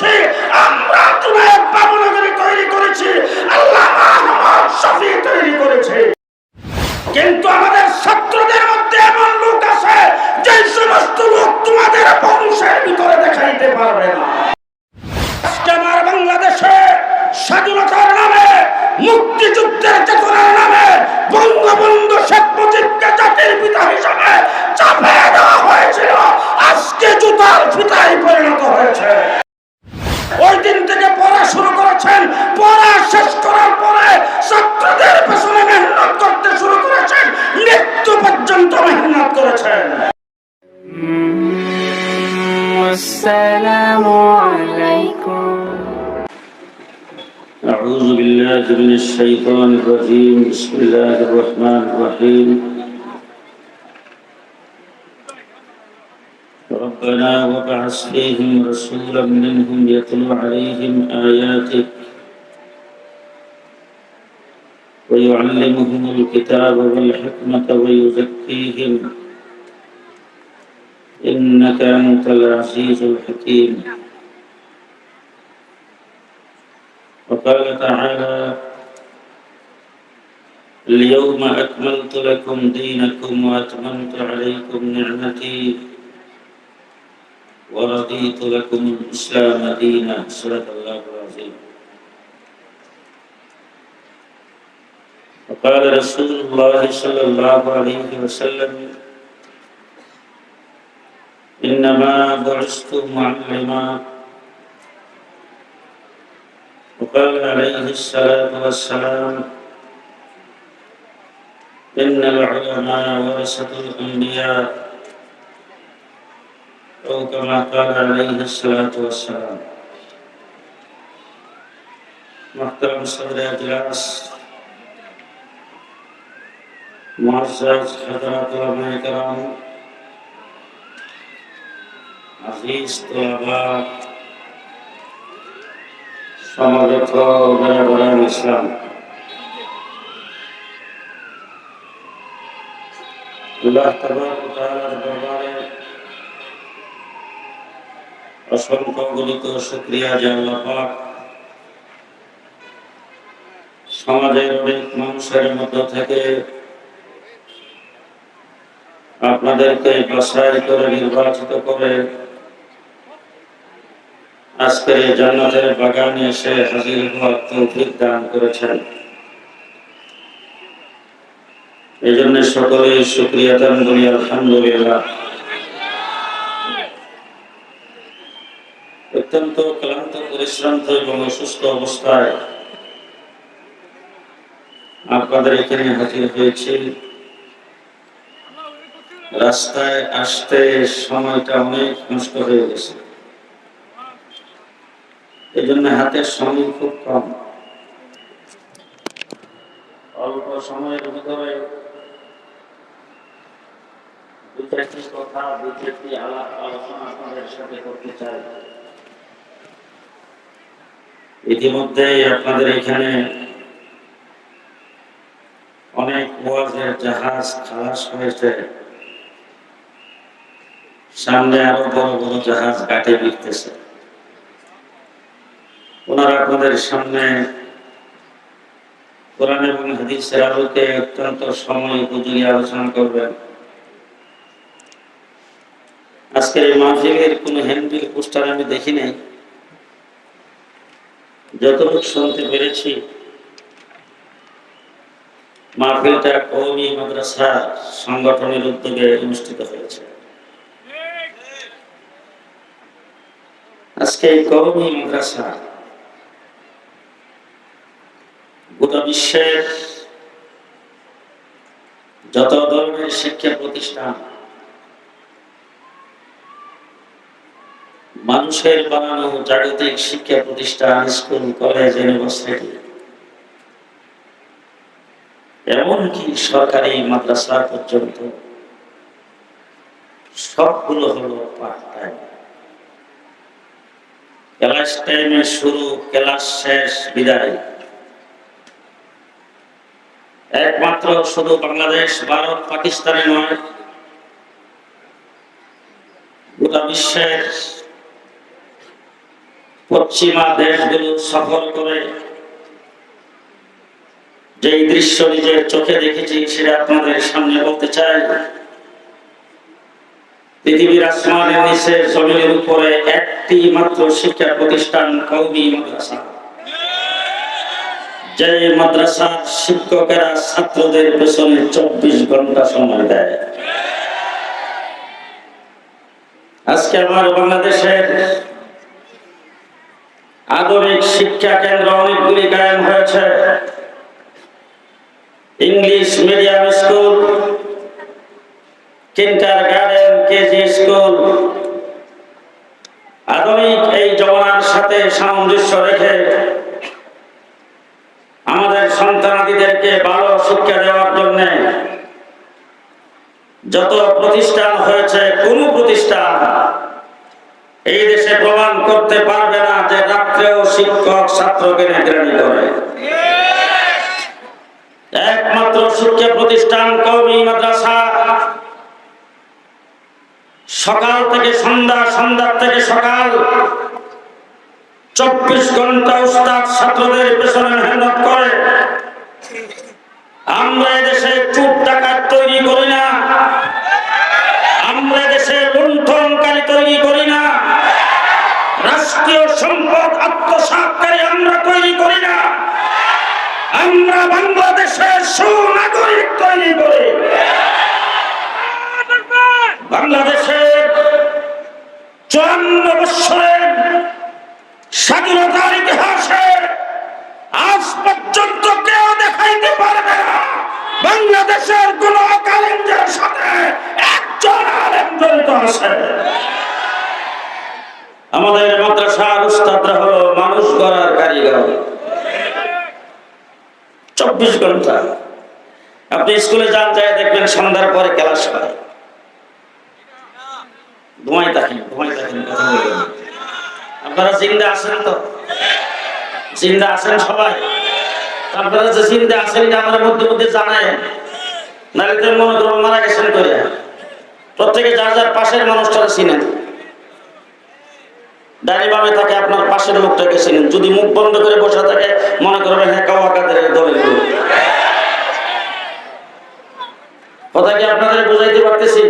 করেছি, আমরা জুনায়দ বাবুনগরী তৈরি করেছি, আল্লাহ শফি তৈরি করেছে। কিন্তু আমাদের ছাত্রদের মধ্যে এমন লোক আছে যে সমস্ত লোক তোমাদের বংশের ভিতরে দেখাইতে পারবে না। আমার বাংলাদেশে স্বাধীনতার নামে, মুক্তিযুদ্ধের চেতনার নামে, বঙ্গবন্ধু শেখ মুজিবকে জাতির পিতা হিসাবে চাপে দেওয়া হয়েছিল। আজকে জুতার ফিতায় পরিণত হয়েছে। ওই দিন থেকে পড়া শুরু করেছেন পড়া শেষ করার পরে ছাত্রদের পেছনে মেহনত করতে শুরু করেছেন মৃত্যু পর্যন্ত মেহনত করেছেন والسلام عليكم أعوذ بالله من الشيطان الرجيم بسم الله الرحمن الرحيم ربنا وابعث فيهم رسولا منهم يتلو عليهم آياتك ويعلمهم الكتاب والحكمة ويزكيهم. إنك أنت العزيز الحكيم. وقال تعالى اليوم أكملت لكم دينكم وأتممت عليكم نعمتي. ورضيت لكم الإسلام دينا. صدق الله العظيم. وقال رسول الله صلى الله عليه وسلم إنما بعثت معلما. وقال عليه الصلاة والسلام إن العلماء ورثة الأنبياء أو كما قال عليه الصلاة والسلام محترم صدر أجلاس معزز حضرات علماء کرام عزیز طلباء সমাগত মেহরান ইসলাম আল্লাহ তাবারক ওয়া তাআলার দরবারে যে পাক সমাজের অনেক মানুষের মধ্য থেকে আপনাদেরকে বাছাই করে নির্বাচিত করে আজকে জান্নাতের বাগানে এসে হাজির হওয়ার তৌফিক দান করেছেন। এই জন্য সকলে শুক্রিয়া দান করি আলহামদুলিল্লাহ। অত্যন্ত ক্লান্ত, পরিশ্রান্ত এবং অসুস্থ অবস্থায় আপনাদের এখানে হাজির হয়েছি। রাস্তায় আসতে সময়টা অনেক নষ্ট হয়ে গেছে। এই জন্য হাতের সময় খুব কম। অল্প সময়ের ভিতরে দু চারটি কথা দু চারটি আলাপ আলোচনা আপনাদের সাথে করতে চাই। ইতিমধ্যে আপনাদের এখানে অনেক ওয়াজের জাহাজ খালাস হয়েছে। সামনে আরও বড় বড় জাহাজ ঘাটে বিকতেছে। ওনারা আপনাদের সামনে কোরআন এবং হাদিসের আলোকে অত্যন্ত সময় উপযোগী আলোচনা করবেন। আজকের এই মাহফিলের কোন হ্যান্ডবিল, পোস্টার আমি দেখি নাই। যতটুকু শুনতে পেরেছি, মাহফিলটা কৌমি মাদ্রাসা সংগঠনের উদ্যোগে অনুষ্ঠিত হয়েছে। আজকে এই কৌমি মাদ্রাসা গোটা বিশ্বের যত ধরনের শিক্ষা প্রতিষ্ঠান মানুষের বানানো জাগতিক শিক্ষা প্রতিষ্ঠান, স্কুল, কলেজ, ইউনিভার্সিটি। এমনকি সরকারি মাদ্রাসা পর্যন্ত। সবগুলো হলো টাইম ক্লাস টাইমের শুরু, ক্লাস শেষ, বিদায়। একমাত্র শুধু বাংলাদেশ, ভারত, পাকিস্তানে নয়, গোটা বিশ্বের পশ্চিমা দেশগুলো সফর করে যেই দৃশ্য নিজের চোখে দেখেছি সেটা আপনাদের সামনে বলতে চাই। পৃথিবীর আসমানের নিচে জমিনের উপরে একটি মাত্র শিক্ষা প্রতিষ্ঠান কৌমি মাদ্রাসা। যে মাদ্রাসার শিক্ষকেরা ছাত্রদের পেছনে চব্বিশ ঘণ্টা সময় দেয়। আজকে আমার বাংলাদেশের আধুনিক শিক্ষা কেন্দ্র অনেকগুলি কায়েম হয়েছে। English medium school, kindergarten, KG school. আধুনিক এই জমানার সাথে সামঞ্জস্য রেখে আমাদের সন্তানাদিদেরকে ভালো শিক্ষা দেওয়ার জন্য যত প্রতিষ্ঠান হয়েছে, কোন প্রতিষ্ঠান এই দেশে প্রমাণ করতে পারবে না যে রাত্রেও শিক্ষক ছাত্রকে নিগরানি করে। একমাত্র শিক্ষা প্রতিষ্ঠান কৌমি মাদ্রাসা। সকাল থেকে সন্ধ্যা সন্ধ্যা থেকে সকাল। চব্বিশ ঘণ্টা উস্তাদ ছাত্রদের পেছনে মেহনত করে। আমরা এদেশে চুপ বাংলাদেশের সুনাগরিক তৈরি করি। বাংলাদেশের চুয়ান্ন বৎসরের স্বাধীনতার ইতিহাসে আজ পর্যন্ত কেউ দেখাইতে পারবে না বাংলাদেশের কোন কালেন্ডের সাথে একজন আলেম জড়িত আছে। আমাদের মাদ্রাসার উস্তাদরা হলো মানুষ গড়ার কারিগর। চব্বিশ ঘণ্টা। আপনি স্কুলে যান যায় দেখবেন সন্ধ্যার পরে ক্লাস হয়। ঘুমাই থাকেন ঘুমাই থাকেন, কথা বলবেন আপনারা জিন্দা আছেন তো? জিন্দা আছেন সবাই? আপনারা যে জিন্দা আছেন এটা আমাদের মধ্যে মধ্যে জানায় তো মনে মারা গেছেন করে প্রত্যেকে যার যার পাশের মানুষটারা চিনেন। ডানি বামে থাকে, আপনার পাশের লোকটাকে চিনেন। যদি মুখ বন্ধ করে বসে থাকে, মনে করবেন হ্যাঁ কাওয়া কাদের দলের লোক। কথা কি আপনাদের বুঝাইতে পারতেছি?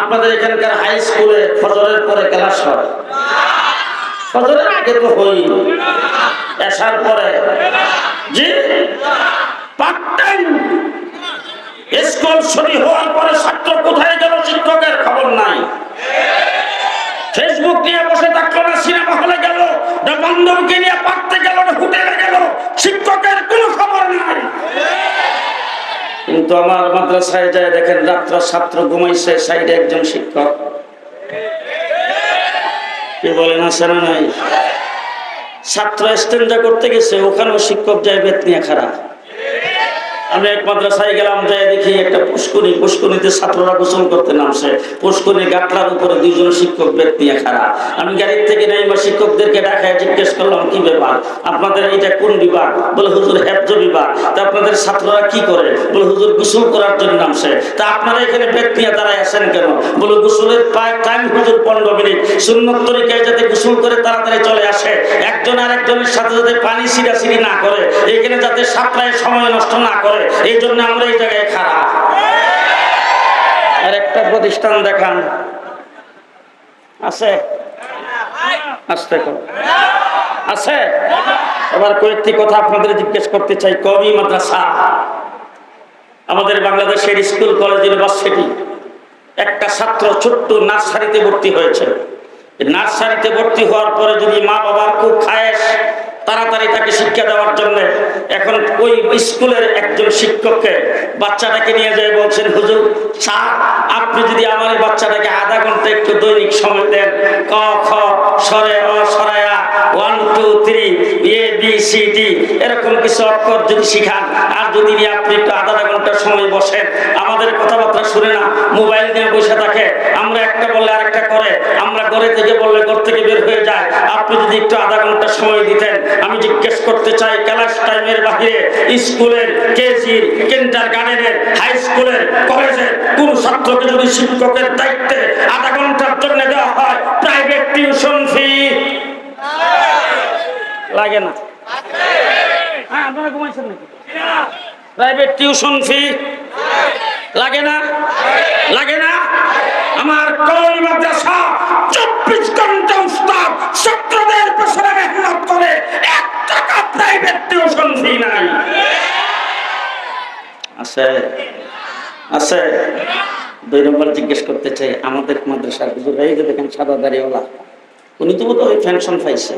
আপনাদের এখানকার হাই স্কুলে ফজরের পরে ক্লাস হয়। ফজরের আগে তো হই এসার পরে। জি? পার্ট টাইম স্কুল ছুটি হওয়ার পরে ছাত্র কোথায় গেল, শিক্ষকের খবর নাই। ফেসবুক নিয়ে বসে থাকল না সিনেমা হলে গেল না বান্ধবকে নিয়ে পারতে গেল হোটেলে গেল, শিক্ষকের কোনো খবর নাই। কিন্তু আমার মাদ্রাসায় যায়, দেখেন রাত্র ছাত্র ঘুমাইছে, সাইডে একজন শিক্ষক। কি বলেন আসে না নাই? ছাত্র স্ট্যান্ডা করতে গেছে, ওখানেও শিক্ষক যায় বেত নিয়ে খারাপ। আমি এক মাদ্রাসায় গেলাম যাই দেখি একটা পুষ্করি পুষ্করিতে ছাত্ররা গোসল করতে নামছে। পুষ্করির গাটলার উপরে দুইজন শিক্ষক ব্যক্তি খারাপ আমি গাড়ির থেকে নেই বা শিক্ষকদেরকে ডাকায় জিজ্ঞেস করলাম, কি ব্যাপার? আপনাদের এটা কোন বিভাগ? বলে, হুজুর, হেফজ বিভাগ। তা আপনাদের ছাত্ররা কি করে? বলে, হুজুর, গোসল করার জন্য নামছে। তা আপনারা এখানে নিয়ে দাঁড়ায় আসেন কেন? বলে, গোসলের প্রায় টাইম হুজুর, পনেরো মিনিট। সুন্নত তরিকায় যাতে গোসল করে তাড়াতাড়ি চলে আসে, একজন আর একজনের সাথে যাতে পানি ছিড়াছিড়ি না করে, এখানে যাতে সাপ্লাই সময় নষ্ট না করে এই জন্য আমরা এই জায়গায় খারাপ। আর একটা প্রতিষ্ঠান দেখান। আছে? আসতে আছে? এবার কয়েকটি কথা আপনাদের জিজ্ঞেস করতে চাই। কবি মাদ্রাসা। আমাদের বাংলাদেশের স্কুল, কলেজ, ইউনিভার্সিটি, একটা ছাত্র ছোট্ট নার্সারিতে ভর্তি হয়েছে। নার্সারিতে ভর্তি হওয়ার পরে যদি মা বাবার খুব খায়েস তাড়াতাড়ি তাকে শিক্ষা দেওয়ার জন্য এখন ওই স্কুলের একজন শিক্ষককে বাচ্চাটাকে নিয়ে যায়, বলছেন, হুজুর স্যার আপনি যদি আমার বাচ্চাটাকে আধা ঘণ্টা একটু দৈনিক সময় দেন, ক, খ সরে অ সরায়া one two three A B C D এরকম কিছু অক্ষর যদি শিখান। আর যদি আপনি একটু আধা আধা ঘণ্টা সময় বসেন, আমাদের কথাবার্তা শুনে না, মোবাইল নিয়ে বসে থাকে। আমরা একটা বললে আরেকটা করে, আমরা ঘরে থেকে বললে ঘর থেকে বের হয়ে যায়। আপনি যদি একটু আধা ঘণ্টা সময় দিতেন, আমি জিজ্ঞেস করতে চাই ক্লাস টাইমের বাহিরে স্কুলের, কেজির কিন্টার গার্ডেনের হাই স্কুলের কলেজের কোন ছাত্রকে যদি শিক্ষকের দায়িত্বে আধা ঘণ্টার জন্য দেওয়া হয় প্রাইভেট টিউশন ফি লাগে না। হ্যাঁ আপনারা প্রাইভেট টিউশন ফি লাগে না? লাগে না? আমার কলমি মাদ্রাসা চব্বিশ ঘণ্টা উস্তাদ ছাত্রদের পেছনে মেহনত করে এক টাকা প্রাইভেট টিউশন ফি নাই। আছে আছে। দুই নম্বর জিজ্ঞেস করতে চাই, আমাদের মাদ্রাসার হুজুর, এই দেখেন সাদা দাড়িওয়ালা, উনি তো হয় পেনশন পাইছে।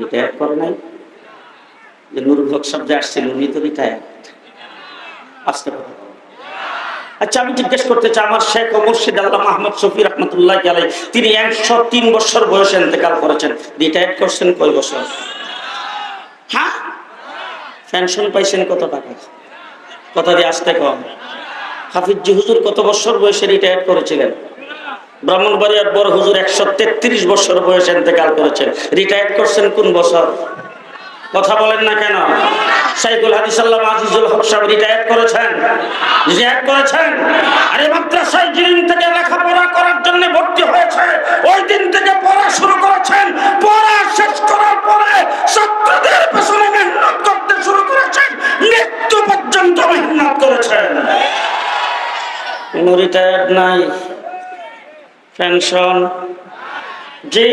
রিটায়ার করে নাই। যে নুরুল হক সাহেব যে আসছিল, উনি তো রিটায়ার। আসতে পারে আচ্ছা আমি জিজ্ঞেস করতে চাই, আমার শেখ ও মুর্শিদ আল্লাহ মাহমুদ শফি রহমতুল্লাহ আলাই তিনি একশো তিন বছর বয়সে ইন্তেকাল করেছেন। রিটায়ার করছেন কয় বছর? হ্যাঁ? পেনশন পাইছেন কত টাকা? কথা দিয়ে আসতে কম হাফিজি হুজুর কত বছর বয়সে রিটায়ার করেছিলেন? ব্রাহ্মণবাড়িয়ার বড় হুজুর একশো তেত্রিশ বছর বয়সে ইন্তেকাল করেছেন। রিটায়ার করছেন কোন বছর? কথা বলেন না কেন? সাইকুল হাদিস আল্লাহ আজিজুল হক সাহেব রিটায়ার করেছেন। রিটায়ার করেছেন? আরে মাদ্রাসায় যেদিন থেকে লেখাপড়া করার জন্য ভর্তি হয়েছে, ওই দিন থেকে পড়া শুরু করেছেন। পড়া শেষ করার পরে ছাত্রদের পেছনে মেহনত করতে শুরু করেছেন। মৃত্যু পর্যন্ত মেহনত করেছেন। কোনো রিটায়ার্ড নাই। পেনশন জি?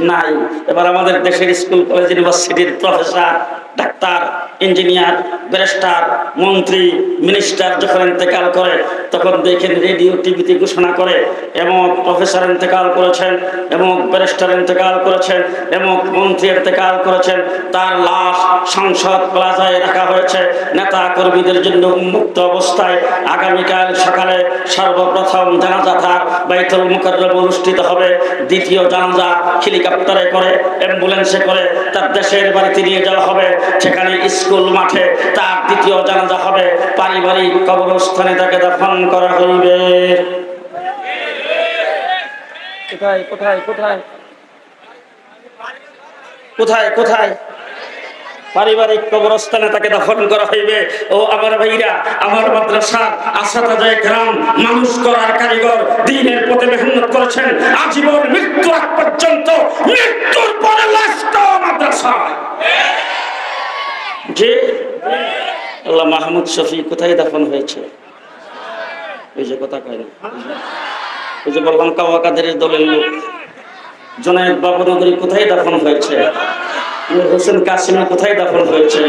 নাই। এবার আমাদের দেশের স্কুল কলেজ ইউনিভার্সিটির প্রফেসর ডাক্তার ইঞ্জিনিয়ার, ব্যারিস্টার, মন্ত্রী, মিনিস্টার যখন ইন্তেকাল করে, তখন দেখেন রেডিও, টিভিতে ঘোষণা করে এবং প্রফেসর ইন্তেকাল করেছেন এবং ব্যারিস্টার ইন্তেকাল করেছেন এবং মন্ত্রী ইন্তেকাল করেছেন, তার লাশ সংসদ প্লাজায় রাখা হয়েছে। নেতা কর্মীদের জন্য উন্মুক্ত অবস্থায় আগামীকাল সকালে সর্বপ্রথম জানাজা তার বাইতুল মুকাররম অনুষ্ঠিত হবে। দ্বিতীয় জানাজা হেলিকপ্টারে করে, অ্যাম্বুলেন্সে করে, তার দেশের বাড়িতে নিয়ে যাওয়া হবে। সেখানে স্কুল মাঠে তার দ্বিতীয় জানাজা হবে। পারিবারিক কবরস্থানে তাকে দাফন করা হইবে। কোথায় কোথায় কোথায়? কোথায় কোথায়? পারিবারিক কবরস্থানে তাকে দাফন করা হইবে। ও আমার ভাইরা আমার মাদ্রাসা আশাতা যায় গ্রাম মানুষ করার কারিগর দিনের পথে মেহনত করেছেন। আজীবন মৃত্যু আগ পর্যন্ত মৃত্যুর পরে মাদ্রাসা। যে? আল্লাহ মাহমুদ শফি কোথায় দাফন হয়েছে? ওই যে কথা কয় না। ওই যে বললাম কাওয়া কাদের দলের লোক। জনায়ত বাবনগরী কোথায় দাফন হয়েছে? হোসেন কাশিমা কোথায় দাফন হয়েছে?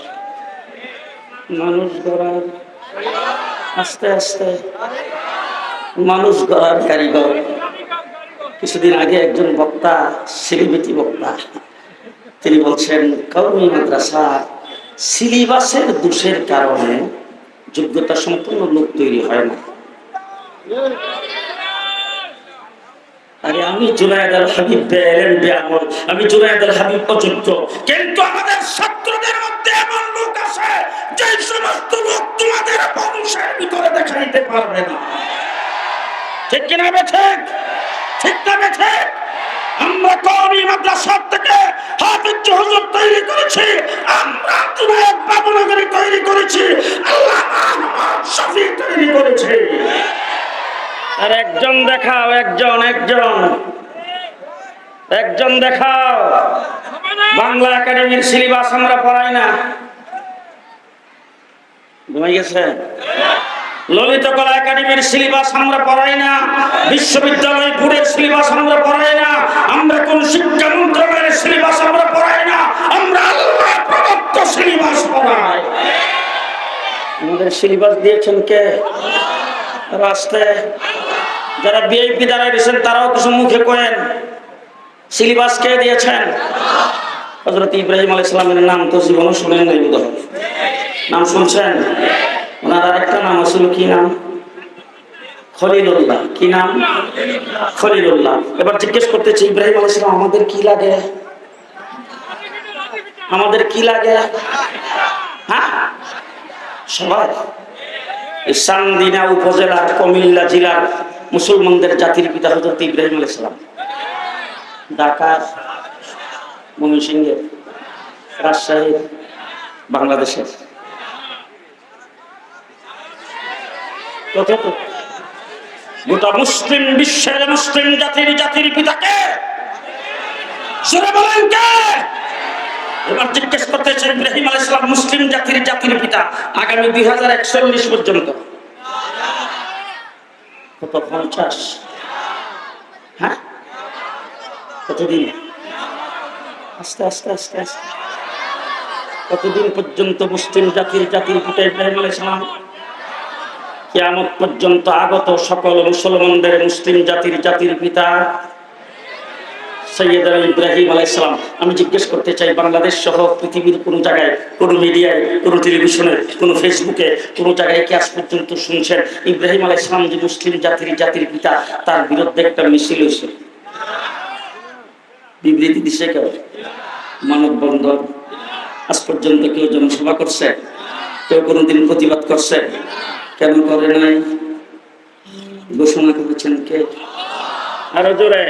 মানুষ গড়ার, আস্তে আস্তে মানুষ গড়ার কারিগর। কিছুদিন আগে একজন বক্তা সিলিবিতি বক্তা, তিনি বলছেন কৌমি মাদ্রাসা সিলিবাসের দোষের কারণে যোগ্যতা সম্পূর্ণ লোক তৈরি হয় না। আরে আমি জুনায়দ আল হাবিব আমি জুনায়দ আল হাবিব অযোগ্য, কিন্তু আমাদের সমস্ত লোক তোমাদের বংশের ভিতরে দেখাইতে পারবে না। ঠিক কিনা বেছে ঠিক না বেছে তৈরি করেছি, আমরা তৈরি করেছি তৈরি আর একজন দেখাও, একজন একজন। একজন দেখাও। বাংলা একাডেমির সিলেবাস আমরা পড়াই না। ঘুমাই ললিত কলা একাডেমির সিলেবাস আমরা পড়াই না বিশ্ববিদ্যালয় বোর্ডের সিলেবাস আমরা পড়াই না, আমরা কোন শিক্ষা মন্ত্রণালয়ের সিলেবাস আমরা পড়াই না, আমরা আল্লাহ প্রদত্ত সিলেবাস পড়াই। আমাদের সিলেবাস দিয়েছেন কে? রাস্তায় যারা বিআইপি দ্বারা দিয়েছেন, তারাও কিছু মুখে কয়েন। সিলেবাস কে দিয়েছেন? হজরত ইব্রাহিম আলাই ইসলামের নাম তো জীবনও শুনেন নাই বোধ। নাম শুনছেন? ওনার আরেকটা নাম আসলে কি নাম? খলিলুল্লাহ। কি নাম? খলিলুল্লাহ। এবার জিজ্ঞেস করতেছি, ইব্রাহিম আলাই ইসলাম আমাদের কি লাগে? আমাদের কি লাগে? হ্যাঁ? সবাই। সান্দিনা উপজেলার কুমিল্লা জেলার মুসলমানদের জাতির পিতা হজরত ইব্রাহিম আলাইহিস সালাম। ঢাকার ময়মনসিংহের রাজশাহী, বাংলাদেশের। গোটা মুসলিম বিশ্বের মুসলিম জাতির জাতির পিতাকে। এবার জিজ্ঞেস করতে চাই ইব্রাহিম আলাইহিস সালাম মুসলিম জাতির জাতির পিতা আগামী দুই হাজার একচল্লিশ পর্যন্ত। কত পঞ্চাশ? হ্যাঁ? কতদিন? আস্তে আস্তে আস্তে আস্তে। কতদিন পর্যন্ত মুসলিম জাতির জাতির পিতা ইব্রাহিম আলাইহিস সালাম কিয়ামত পর্যন্ত আগত সকল মুসলমানদের মুসলিম জাতির জাতির পিতা সৈয়দ ইব্রাহিম আলাইসালাম আমি জিজ্ঞেস করতে চাই, বাংলাদেশ সহ পৃথিবীর কোনো জায়গায়, কোনো মিডিয়ায়, কোনো টেলিভিশনে, কোনো ফেসবুকে, কোনো জায়গায় কি আজ পর্যন্ত শুনছেন, ইব্রাহিম আলাইসালাম যে মুসলিম জাতির জাতির পিতা, তার বিরুদ্ধে একটা মিছিল হয়েছে। বিবৃতি দিছে কেউ? মানববন্ধন। আজ পর্যন্ত কেউ জনসভা করছে? কেউ কোনোদিন প্রতিবাদ করছে? কেন করে নাই? ঘোষণা করেছেন কে? আরও জোরে।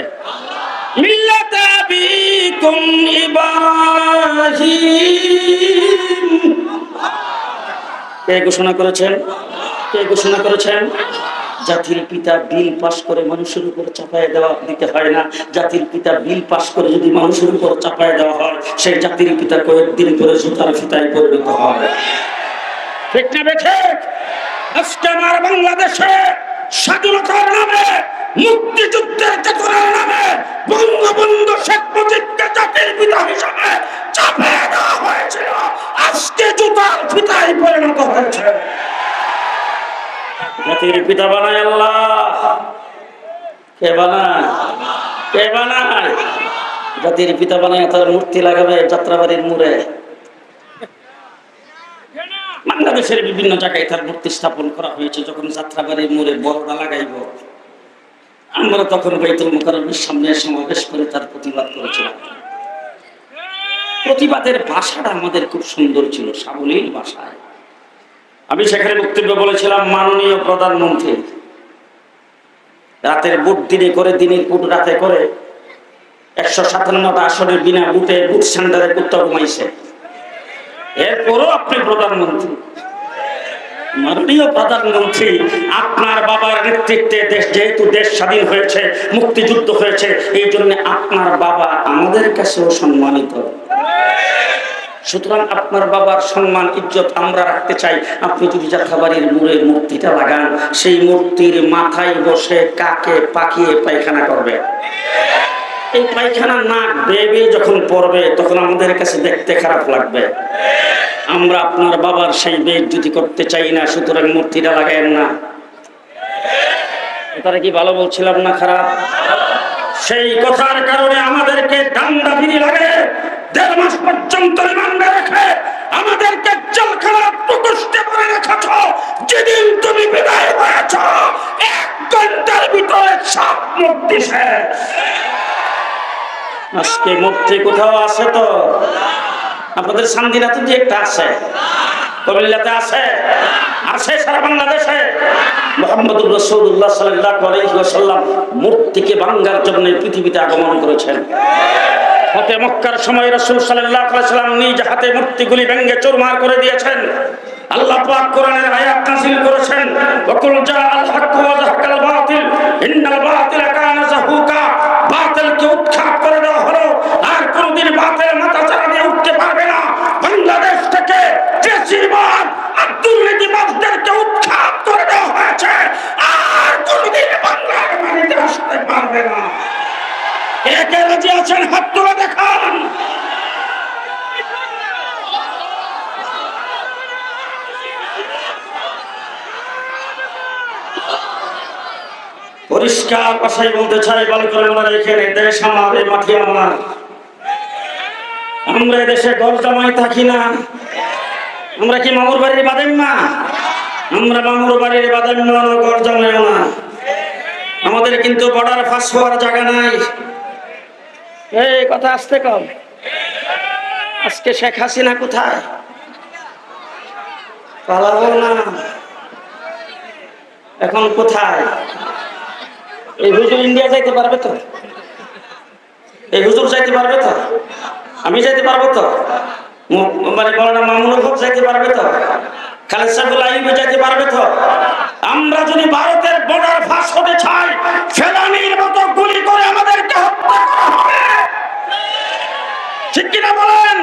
কে ঘোষণা করেছেন? কে ঘোষণা করেছেন? জাতির পিতা বিল পাস করে মানুষের উপর চাপায় দেওয়া দিতে হয় না। জাতির পিতা বিল পাস করে যদি মানুষের উপর চাপায় দেওয়া হয়, সেই জাতির পিতা কয়েকদিন পরে জুতার ফিতায় পরিণত হয় ঠিক? আজকে আমার বাংলাদেশে স্বাধীনতার নামে, মুক্তিযুদ্ধের চেতনার নামে বঙ্গবন্ধু শেখ মুজিবকে জাতির পিতা হিসাবে চাপিয়ে দেওয়া হয়েছিল। আজকে জুতার ফিতায় পরিণত হয়েছে। জাতির পিতা বানায় আল্লাহ। কে বানায়? কে বানায়? জাতির পিতা বানায় তার মূর্তি লাগাবে যাত্রাবাড়ির মুড়ে। বাংলাদেশের বিভিন্ন জায়গায় তার মূর্তি স্থাপন করা হয়েছে, যখন যাত্রাবাড়ির মোড়ে বড়রা লাগাইব। আমরা তখন বাইতুল মোকারমের সামনে সমাবেশ করে তার প্রতিবাদ করেছিলাম। প্রতিবাদের ভাষাটা আমাদের খুব সুন্দর ছিল, সাবলীল ভাষায়। আমি সেখানে বক্তব্য বলেছিলাম, মাননীয় প্রধানমন্ত্রী, রাতের বুট দিনে করে, দিনের বুট রাতে করে, একশো সাতান্নটা আসনের বিনা বুটে বুট সেন্টারে কুত্তা ঘুমাইছে। এরপরও আপনি প্রধানমন্ত্রী। মাননীয় প্রধানমন্ত্রী, আপনার বাবার নেতৃত্বে দেশ যেহেতু দেশ স্বাধীন হয়েছে, মুক্তিযুদ্ধ হয়েছে, এই জন্য আপনার বাবা আমাদের কাছেও সম্মানিত। সুতরাং আপনার বাবার সম্মান, ইজ্জত আমরা রাখতে চাই। আপনি যদি যাত্রাবাড়ির মোড়ে মূর্তিটা লাগান, সেই মূর্তির মাথায় বসে কাকে পাকিয়ে পায়খানা করবে? এই পায়খানা নাক বেবে যখন পড়বে, তখন আমাদের কাছে দেখতে খারাপ লাগবে। আমরা আপনার বাবার সেই বেদ যদি করতে চাই না, সুতরাং মূর্তিটা লাগায়েন না। তারা কি ভালো বলছিলাম না খারাপ? সেই কথার কারণে আমাদেরকে ডান্ডা বিড়ি লাগে দেড় মাস পর্যন্ত রিমান্ডে রেখে আমাদেরকে জেলখানার প্রকোষ্ঠে পরে রেখেছ। যেদিন তুমি বিদায় হয়েছ, এক ঘণ্টার ভিতরে সব মুক্তি শেষ। আজকে মূর্তি কোথাও আছে তো? আপনাদের শান্তিনাথ যে একটা আছে। কুমিল্লাতে আছে? আছে সারা বাংলাদেশে। মোহাম্মদুর রসুল্লাহ সাল্লাহ আলাইসাল্লাম মূর্তিকে ভাঙ্গার জন্য পৃথিবীতে আগমন করেছেন। হতে মক্কার সময় রসুল সাল্লাহ সাল্লাম নিজ হাতে মূর্তিগুলি ভেঙ্গে চুরমার করে দিয়েছেন। আল্লাহ পাক কোরআনের আয়াত নাযিল করেছেন, ওয়াকুল জা আল হক ওয়া যাহাকাল বাতিল, ইন্নাল বাতিলা কানা যাহুকা বাতিলকে উৎখাত করে দেওয়া হলো আর কোনদিন বাতিল মাথা চারা দিয়ে উঠতে পারবে না বাংলাদেশ থেকে ফেসিবাদ আর দুর্নীতিবাজদেরকে উৎখাত করে দেওয়া হয়েছে আর কোনদিন বাংলার মাটিতে আসতে পারবে না একে রাজি আছেন, হাত তুলে দেখান। পরিষ্কার ভাষায় বলতে চাই বল করে আমরা এখানে দেশ আমার, এই মাটি আমার। আমরা দেশে ঘর জামাই থাকি না। আমরা কি মামুর বাড়ির বাদেন না? আমরা মামুর বাড়ির বাদেন না ঘর জামাইও না। আমাদের কিন্তু বর্ডার ফাঁস হওয়ার জায়গা নাই। কথা আসতে কম। আজকে শেখ হাসিনা কোথায়? না। এখন কোথায়? ইন্ডিয়া যাইতে পারবে তো? এই হুজুর যাইতে পারবে তো? আমি যাইতে পারব তো? মানে মৌলানা মামুনুল হক যাইতে পারবে তো? খালেদ আইবে যাইতে পারবে তো? আমরা যদি ভারতের বর্ডার ফাঁস হতে চাই ফেলানির মতো গুলি করে আমাদেরকে হত্যা করা হবে ঠিক কিনা বলেন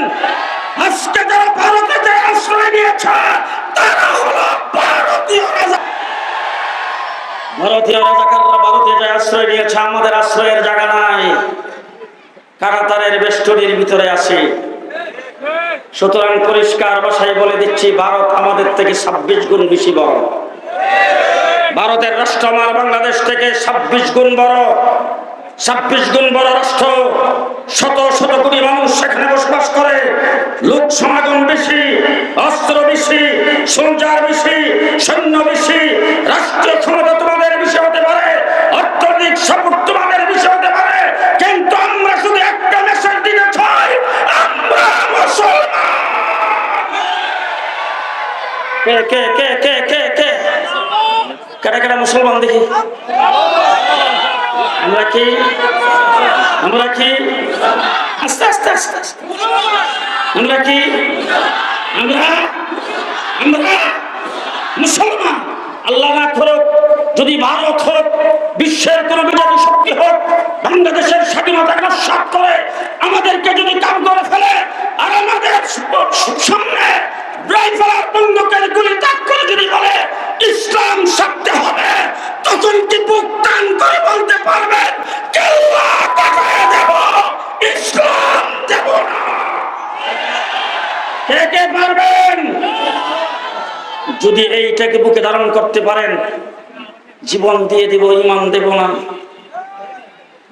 আজকে যারা ভারতে আশ্রয় নিয়েছে, তারা হলো ভারতীয় রাজা। ভারতীয় রাজাকাররা ভারতে যে আশ্রয় নিয়েছে, আমাদের আশ্রয়ের জায়গা নাই। কারাতারের বেষ্টনীর ভিতরে আছে। সুতরাং পরিষ্কার ভাষায় বলে দিচ্ছি, ভারত আমাদের থেকে ছাব্বিশ গুণ বেশি বড়। ভারতের রাষ্ট্র আমার বাংলাদেশ থেকে ছাব্বিশ গুণ বড়। ছাব্বিশ গুণ বড় রাষ্ট্র, শত শত কোটি মানুষ সেখানে বসবাস করে, লোক সমাগম বেশি, অস্ত্র বেশি, সোলজার বেশি, সৈন্য বেশি, রাষ্ট্রীয় ক্ষমতা তোমাদের বেশি হতে পারে, অর্থনৈতিক সাপোর্ট তোমাদের বেশি হতে পারে, কিন্তু আমরা শুধু একটা মেসেজ দিতে চাই, আমরা মুসলমান। কে কে কে কে কে কে? কেটা মুসলমান দেখি? আমরা কি? আমরা কি? আস্তে আস্তে আস্তে আস্তে। আমরা কি? আমরা আমরা মুসলমান। আল্লাহ না করুক, যদি ভারত হোক, বিশ্বের কোন বিরোধী শক্তি হোক, বাংলাদেশের স্বাধীনতা নস্বাত করে, আমাদেরকে যদি কাম করে ফেলে, আর আমাদের সামনে রাইফেলার বন্দুকের গুলি তাক করে যদি বলে ইসলাম সত্যি হবে। তখন কি বুক টান করে বলতে পারবেন ইসলাম দেব না। পারবেন? যদি এইটাকে বুকে ধারণ করতে পারেন, জীবন দিয়ে দেব, ইমান দেব না।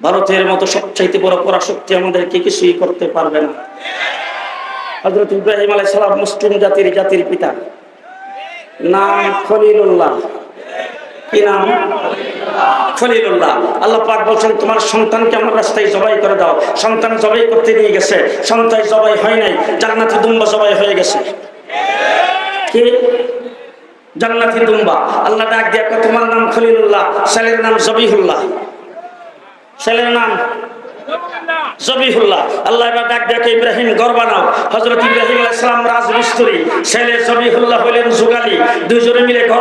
ভারতের মতো সবচাইতে বড় পরাশক্তি আমাদেরকে কিছুই করতে পারবে না। হজরত ইব্রাহিম আলাই সালাম মুসলিম জাতির জাতির পিতা। নাম খলিলুল্লাহ। কি নাম? খলিলুল্লাহ। আল্লাহ পাক বলছেন, তোমার সন্তানকে আমার রাস্তায় জবাই করে দাও। সন্তান জবাই করতে নিয়ে গেছে। সন্তান জবাই হয় নাই। জান্নাতি দুম্বা জবাই হয়ে গেছে। কি? জান্নাতি দুম্বা। আল্লাহ ডাক দিয়া তোমার নাম খলিলুল্লাহ। ছেলের নাম জবিহুল্লাহ। ছেলের নাম ঘর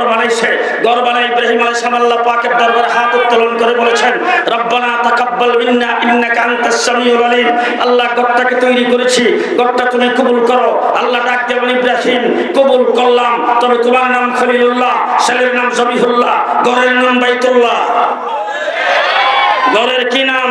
বানাইছে। ঘর উত্তোলন করে বলেছেন, রব্বানা তাকাব্বাল আল্লাহ ঘরটাকে তৈরি করেছি, ঘরটা তুমি কবুল করো। আল্লাহ ডাক দিয়ে বলেন, ইব্রাহিম, কবুল করলাম। তবে তোমার নাম খলিলুল্লাহ, ছেলের নাম জবিহুল্লাহ, ঘরের নাম বাইতুল্লাহ। ঘরের কি নাম?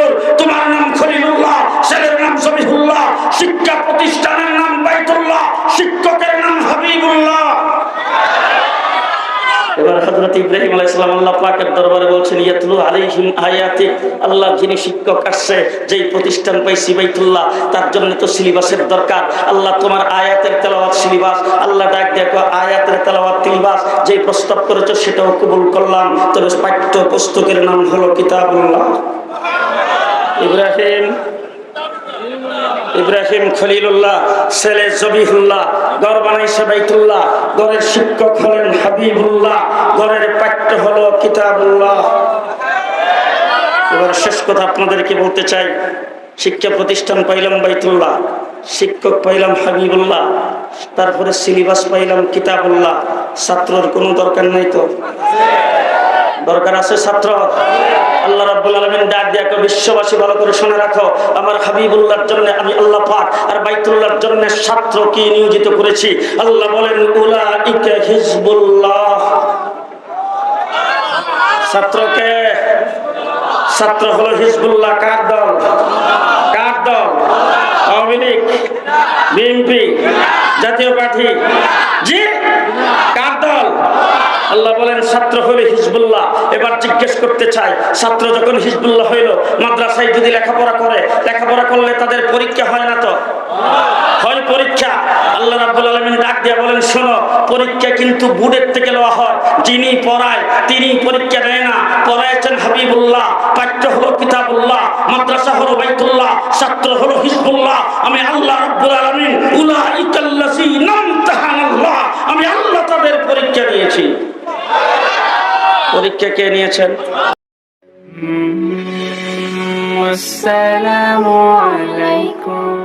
হযরত ইব্রাহিম আল্লাহ পাকের দরবারে বলছেন, ইয়াতলু আলাইহিম আয়াতি, আল্লাহ যিনি শিক্ষক আসছে, যেই প্রতিষ্ঠান পাইছি বাইতুল্লাহ, তার জন্য তো সিলেবাসের দরকার। আল্লাহ তোমার আয়াতের তেলাওয়াত সিলেবাস, আল্লাহ ডাক দেখো আয়াতের তেলাওয়াত যেই প্রস্তাব করেছ সেটাও কবুল করলাম। তবে পাঠ্য পুস্তকের নাম হলো কিতাবুল্লাহ। ইব্রাহিম ইব্রাহিম খলিলুল্লাহ, ছেলে জবিহুল্লাহ গড় বানাইছে বাইতুল্লাহ গড়ের শিক্ষক হলেন হাবিবুল্লাহ গড়ের পাঠ্য হলো কিতাবুল্লাহ। এবার শেষ কথা আপনাদেরকে বলতে চাই, শিক্ষা প্রতিষ্ঠান পাইলাম বাইতুল্লাহ, শিক্ষক পাইলাম হাবিবুল্লাহ, তারপরে সিলেবাস পাইলাম কিতাবুল্লাহ। ছাত্রর কোনো দরকার নাই তো? দরকার আছে ছাত্র আল্লাহ রাব্বুল আলামিন ডাক দিয়া কয়, বিশ্ববাসী ভালো করে শুনে রাখো। আমার হাবিবুল্লাহর জন্য আমি আল্লাহ পাক আর বাইতুল্লাহর জন্য ছাত্র কি নিয়োজিত করেছি? আল্লাহ বলেন উলাইকা হিজবুল্লাহ। ছাত্রকে ছাত্র হলো হিজবুল্লাহ কার দল? কার দল? Awami League BNP Jatiya party? জি? কার দল? আল্লাহ বলেন, ছাত্র হলে হিজবুল্লাহ। এবার জিজ্ঞেস করতে চাই, ছাত্র যখন হিজবুল্লাহ হইল, মাদ্রাসায় যদি লেখাপড়া করে, লেখাপড়া করলে তাদের পরীক্ষা হয় না তো? হয় পরীক্ষা। আল্লাহ রাব্বুল আলামিন ডাক দিয়ে বলেন, শোনো, পরীক্ষা কিন্তু বুড়ের থেকে লওয়া হয়। যিনি পড়ায়, তিনি পরীক্ষা দেয় না। পড়াইছেন হাবিবুল্লাহ, পাঠ্য হলো কিতাবুল্লাহ, মাদ্রাসা হলো বাইতুল্লাহ, ছাত্র হলো হিজবুল্লাহ। আমি আল্লাহ রাব্বুল আলামিন, উলাইকাল্লাযী নামতাহানাল্লাহ, আমি আল্লাহ তাদের পরীক্ষা নিয়েছি পরীক্ষা কে নিয়েছেন? আসসালামু আলাইকুম।